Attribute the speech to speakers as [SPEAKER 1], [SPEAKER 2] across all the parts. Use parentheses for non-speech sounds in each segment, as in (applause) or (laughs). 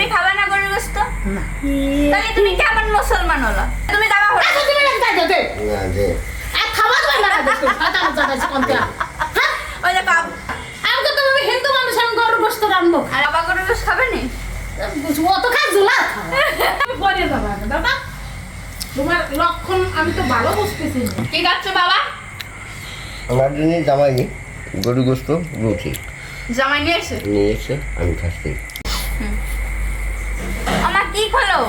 [SPEAKER 1] তুমি খাবে না গরুর গোস্ত?
[SPEAKER 2] না।
[SPEAKER 1] তাহলে তুমি কেমন মুসলমান হলো? তুমি যাবা হলো?
[SPEAKER 2] আচ্ছা তুমি দে।
[SPEAKER 3] না দে।
[SPEAKER 2] আর খাওয়া দাওয়া না দেখো খাতা জানা কোনটা হ্যাঁ?
[SPEAKER 1] ওই যে কাপ
[SPEAKER 2] আমাকে তো আমি হিন্দু মানুষ আমি গরুর গোস্ত রান্নবো
[SPEAKER 1] আর বাবা গরুর গোস্ত খাবে নি?
[SPEAKER 2] ও তো খায় জুলা আমি পরে যাব আমি দাদা তোমার লক্ষণ আমি তো ভালো বুঝতেছি
[SPEAKER 1] কি খাচ্ছো বাবা।
[SPEAKER 3] আমার জন্য জামাই গরু গোস্ত রুটি।
[SPEAKER 1] জামাই নিয়ে এসে?
[SPEAKER 3] নিয়ে এসে আমি খাচ্ছি।
[SPEAKER 1] কি খোলো?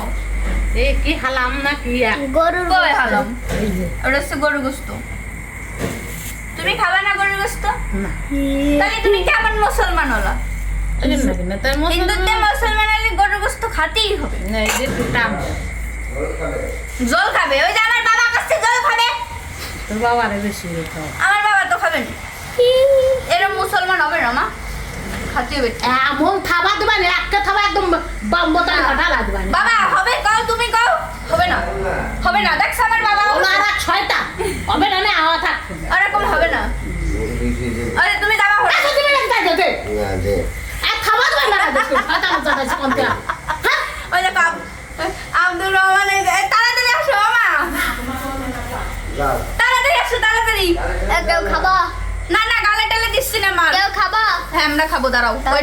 [SPEAKER 2] এ কি হালাম না কি
[SPEAKER 1] গরুর কবে হালাম ওটা হচ্ছে গরুর গোস্ত। তুমি খাবে না গরুর গোস্ত?
[SPEAKER 2] না।
[SPEAKER 1] তাহলে তুমি কেমন মুসলমান হলো? মুসলমান হলে গরুর গোস্ত খাতেই হবে।
[SPEAKER 2] না এই যে টুটাম
[SPEAKER 1] জল খাবে? ওই যে আমার বাবা কাছে জল খাবে।
[SPEAKER 2] তোর রে
[SPEAKER 1] আমার বাবা তো খাবে না। এরকম মুসলমান হবে না মা? খাতে হবে।
[SPEAKER 2] এমন থাবা দিবা না বোতাম কাটা লাগবে
[SPEAKER 1] বাবা হবে? কও তুমি কও? হবে না। হবে না। দেখছ আমার বাবা?
[SPEAKER 2] এক ছয়টা। হবে না না আওয়া থাকবে না
[SPEAKER 1] এরকম হবে না। আরে তুমি যাবা হলো
[SPEAKER 2] আচ্ছা তুমি দে দে।
[SPEAKER 3] না দে।
[SPEAKER 2] আর খাওয়া দাওয়া না দেখো খাতা জানা কোনটা হ্যাঁ?
[SPEAKER 1] ওই কাপ আব্দুর রহমান তাড়াতাড়ি আসো মা। তাড়াতাড়ি আসো তাড়াতাড়ি।
[SPEAKER 4] কেউ খাবা?
[SPEAKER 1] না না গালে টালে দিচ্ছি না মা।
[SPEAKER 4] কেউ খাবা?
[SPEAKER 1] হ্যাঁ আমরা খাব দাঁড়াও করো।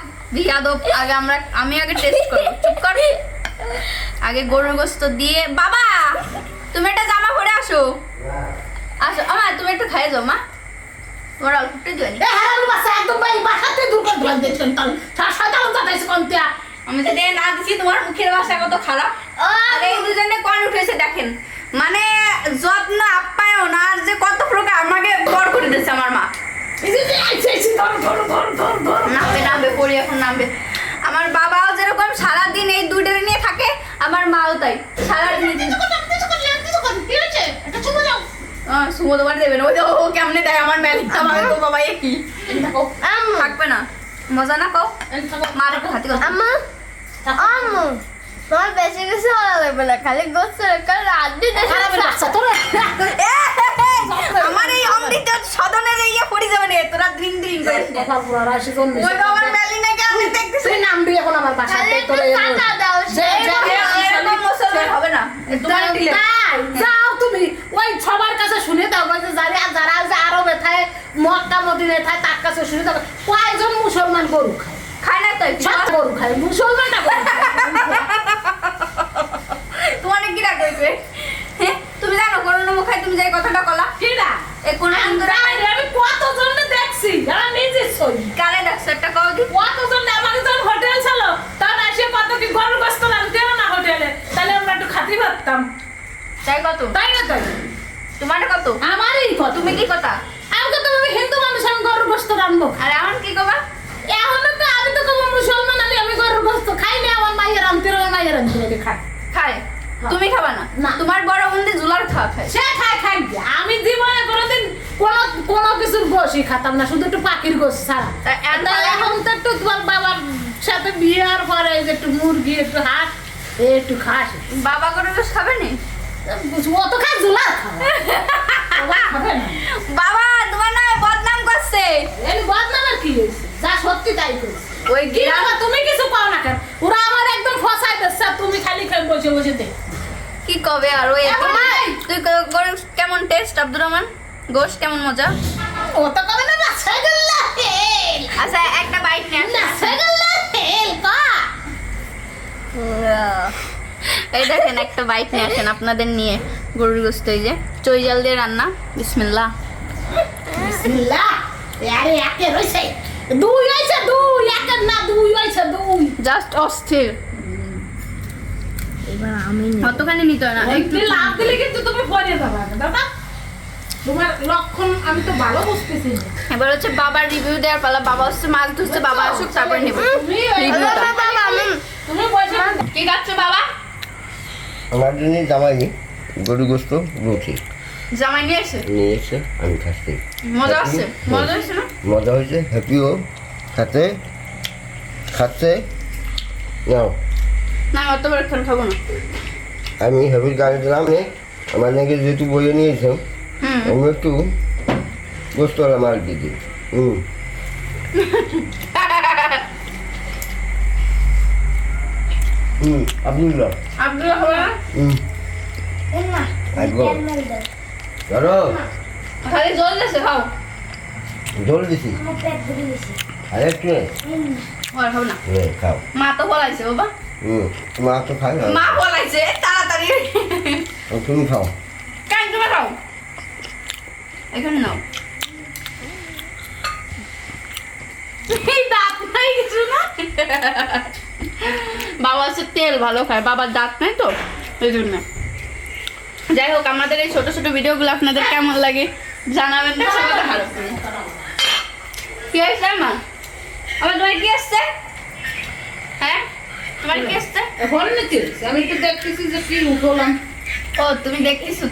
[SPEAKER 1] (laughs) বিয়াদব আগে আমরা আমি আগে টেস্ট করব। চুপ কর। আগে গরুর গোস্ত দিয়ে বাবা তুমি একটা জামা পরে আসো। আসো আমা তুমি একটু খাই যাও মা। তোমার অল্প একটু দিও আমি তো না দিচ্ছি তোমার মুখের ভাষা কত খারাপ। আর দুজনে আমার মাও তাই। সারাদিন সুমো তোমার দেবে না। ওই ও কেমনে দেয়? আমার আমাকে তো বাবা এ কি থাকবে না। মজা না কও? মার একটু হাতে কথা।
[SPEAKER 4] আম্মু। আম্মু। তোমার বেশি কিছু ভালো লাগবে না। খালি রাঁধবি (laughs)
[SPEAKER 1] আমার এই অমৃত সদনের ইয়ে পড়ে যাবে রে তোরা ড্রিং ড্রিং করিস না। ওই বাবার ম্যালিনা কেমনে দেখতেছিস
[SPEAKER 4] খালি একটু কাঁচা দাও ভাবে-
[SPEAKER 1] এরকম মুসলমান হবে না এ তোমার দিলে
[SPEAKER 2] যাও তুমি। ওই সবার কাছে শুনে দাও ওই যে যারা যারা যে আরবে থাকে মক্কা মদিনে থাকে তার কাছে শুনে দাও। কয়জন মুসলমান গরু খায়?
[SPEAKER 1] খায় না তাই
[SPEAKER 2] সব গরু খায়। মুসলমান না গরু খায়।
[SPEAKER 1] তোমার কি হইবে হ্যাঁ তুমি জানো কোন মুখায় তুমি যে কথাটা কলা?
[SPEAKER 2] কিরা?
[SPEAKER 1] এ কোন
[SPEAKER 2] আমি আমি দেখছি? যারা নিজে সই
[SPEAKER 1] কারে দেখছ একটা কও দি
[SPEAKER 2] কতজন আমাকে যখন হোটেল ছিল তখন এসে কত কি গরুর গোস্ত লাগতেও না হোটেলে তাহলে আমরা একটু খাতি পারতাম
[SPEAKER 1] কত?
[SPEAKER 2] তাই না তাই?
[SPEAKER 1] তোমার কত?
[SPEAKER 2] আমারই কত।
[SPEAKER 1] তুমি কি কথা?
[SPEAKER 2] আমাকে তো আমি হিন্দু মানুষ আমি গরুর গোস্ত রান্নবো
[SPEAKER 1] আর এখন কি কবা?
[SPEAKER 2] এখন তো আমি তো কোনো মুসলমান আমি আমি গরুর গোস্ত খাই না আমার মায়ের আনতে আমার মায়ের আনতে লাগে খাই।
[SPEAKER 1] খায়? তুমি খাবা না?
[SPEAKER 2] না।
[SPEAKER 1] তোমার বড় বন্ধু জুলার খাওয়া খায়।
[SPEAKER 2] সে খাই খাই আমি জীবনে কোনোদিন কোনো কোনো কিছুর গোসই খাতাম না শুধু একটু পাখির গোস ছাড়া। এখন তো একটু তোমার বাবার সাথে বিয়ের পরে একটু মুরগি একটু হাঁস একটু খাস।
[SPEAKER 1] বাবা করে বেশ খাবে নি?
[SPEAKER 2] ও তো খায় জুলা
[SPEAKER 1] বাবা তোমার না বদনাম করছে।
[SPEAKER 2] বদনামের কি হয়েছে? যা সত্যি তাই করেছে।
[SPEAKER 1] ওই
[SPEAKER 2] বাবা, তুমি কিছু পাও না কেন? ওরা আমার একদম ফসাই দিচ্ছে তুমি খালি খালি বসে বসে দেখ
[SPEAKER 1] কি কবে আর ওই তুই কেমন টেস্ট আব্দুর রহমান? গোশ কেমন মজা?
[SPEAKER 2] ও তো কবে না
[SPEAKER 1] আচ্ছা একটা বাইট
[SPEAKER 2] না
[SPEAKER 1] আসো।
[SPEAKER 2] সেগুলা কা
[SPEAKER 1] এই দেখেন একটা বাইট নিয়ে আসেন আপনাদের নিয়ে। গরুর গোস্ত এই যে। চই জাল দিয়ে রান্না। বিসমিল্লাহ।
[SPEAKER 2] বিসমিল্লাহ। আরে একে রইছে। দুই হইছে দুই একে না দুই হইছে দুই।
[SPEAKER 1] জাস্ট অস্থির।
[SPEAKER 4] এবার আমি
[SPEAKER 1] অতখানি নিতে হয় না। একটু
[SPEAKER 2] একটু লাভ দিলে কিন্তু তুমি পরে যাবে দাদা। তোমার লক্ষণ আমি তো ভালো বুঝতেছি
[SPEAKER 1] এবার হচ্ছে বাবার রিভিউ দেওয়ার পালা। বাবা হচ্ছে মাছ ধরছে বাবা আসুক তারপরে নেব।
[SPEAKER 2] তুমি
[SPEAKER 1] রিভিউটা
[SPEAKER 2] তুমি
[SPEAKER 1] কি খাচ্ছে বাবা?
[SPEAKER 3] আমার জন্য জামাই গরু গোস্ত রুটি।
[SPEAKER 1] জামাই নিয়ে এসে?
[SPEAKER 3] নিয়ে এসে আমি খাচ্ছি।
[SPEAKER 1] মজা আসছে মজা হচ্ছে না?
[SPEAKER 3] মজা হয়েছে হ্যাপিও? খাতে খাচ্ছে? নাও।
[SPEAKER 1] না অত বড় খান খাব না।
[SPEAKER 3] আমি হ্যাপির গাড়ি দিলাম নে। আমার নাকি যেহেতু বইয়ে নিয়েছো আমি একটু গোস্ত আমার দিদি হুম। (laughs) হুম। আব্দুল্লাহ।
[SPEAKER 1] আব্দুল্লাহ।
[SPEAKER 3] হুম। ধরো।
[SPEAKER 1] খালি জল দিয়েছে খাও।
[SPEAKER 3] জল দিছি। আর নে।
[SPEAKER 1] আর খাও না।
[SPEAKER 3] খাও।
[SPEAKER 1] মা তো বলাইছে বাবা।
[SPEAKER 3] হুম মা তো খাই
[SPEAKER 1] মা বলাইছে তাড়াতাড়ি।
[SPEAKER 3] তুমি খাও।
[SPEAKER 1] কেন তুমি খাও। এখানে নাও। দাঁত নাই কিছু না। হচ্ছে তেল ভালো খায় বাবার দাঁত নাই তো এই জন্য। যাই হোক আমাদের এই ছোট ছোট ভিডিওগুলো আপনাদের কেমন লাগে জানাবেন ভালো কি হয়েছে মা? আমার তোমার কি আসছে হ্যাঁ? তোমার কি আসছে
[SPEAKER 2] নাকি আমি তো দেখতেছি যে কি উঠলাম।
[SPEAKER 1] ও তুমি দেখতেছো